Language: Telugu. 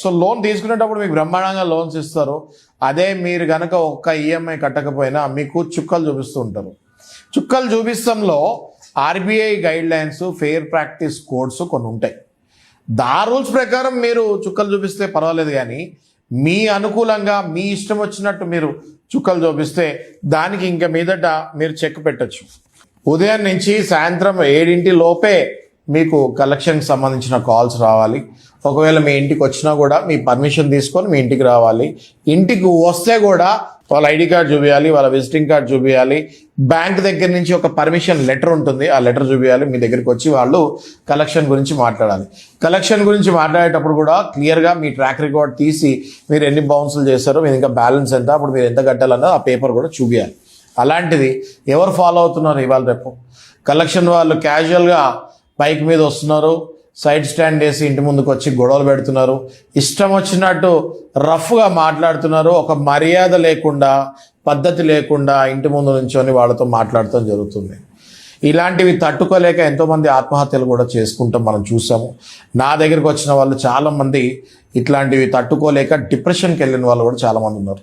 సో లోన్ తీసుకునేటప్పుడు మీకు బ్రహ్మాండంగా లోన్స్ ఇస్తారు. అదే మీరు కనుక ఒక్క ఈఎంఐ కట్టకపోయినా మీకు చుక్కలు చూపిస్తూ ఉంటారు. చుక్కలు చూపిస్తంలో RBI guidelines fair practice codes కొన్ని ఉంటాయి. దా రూల్స్ ప్రకారం మీరు చుక్కలు చూపిస్తే పర్వాలేదు కానీ మీ అనుకూలంగా మీ ఇష్టం వచ్చినట్టు మీరు చుక్కలు చూపిస్తే దానికి ఇంకా మీదట మీరు చెక్ పెట్టచ్చు. ఉదయం నుంచి సాయంత్రం ఏడింటి లోపే మీకు కలెక్షన్కి సంబంధించిన కాల్స్ రావాలి. ఒకవేళ మీ ఇంటికి వచ్చినా కూడా మీ పర్మిషన్ తీసుకొని మీ ఇంటికి రావాలి. ఇంటికి వస్తే కూడా వాళ్ళ ఐడి కార్డ్ చూపించాలి వాళ్ళ విజిటింగ్ కార్డ్ చూపించాలి బ్యాంక్ దగ్గర నుంచి ఒక పర్మిషన్ లెటర్ ఉంటుంది. ఆ లెటర్ చూపించాలి మీ దగ్గరికి వచ్చి వాళ్ళు కలెక్షన్ గురించి మాట్లాడాలి. కలెక్షన్ గురించి మాట్లాడేటప్పుడు కూడా క్లియర్గా మీ ట్రాక్ రికార్డ్ తీసి మీరు ఎన్ని బౌన్సులు చేస్తారో మీరు ఇంకా బ్యాలెన్స్ ఎంత అప్పుడు మీరు ఎంత కట్టాలన్నది ఆ పేపర్ కూడా చూపించాలి అలాంటిది ఎవరు ఫాలో అవుతున్నారు ఇవాళ రేపు? కలెక్షన్ వాళ్ళు క్యాజువల్గా బైక్ మీద వస్తున్నారు సైడ్ స్టాండ్ వేసి ఇంటి ముందుకు వచ్చి గొడవలు పెడుతున్నారు. ఇష్టం వచ్చినట్టు రఫ్గా మాట్లాడుతున్నారు. ఒక మర్యాద లేకుండా పద్ధతి లేకుండా ఇంటి ముందు నుంచొని వాళ్ళతో మాట్లాడటం జరుగుతుంది. ఇలాంటివి తట్టుకోలేక ఎంతోమంది ఆత్మహత్యలు కూడా చేసుకుంటాం మనం చూసాము. నా దగ్గరికి వచ్చిన వాళ్ళు చాలామంది ఇట్లాంటివి తట్టుకోలేక డిప్రెషన్కి వెళ్ళిన వాళ్ళు కూడా చాలామంది ఉన్నారు.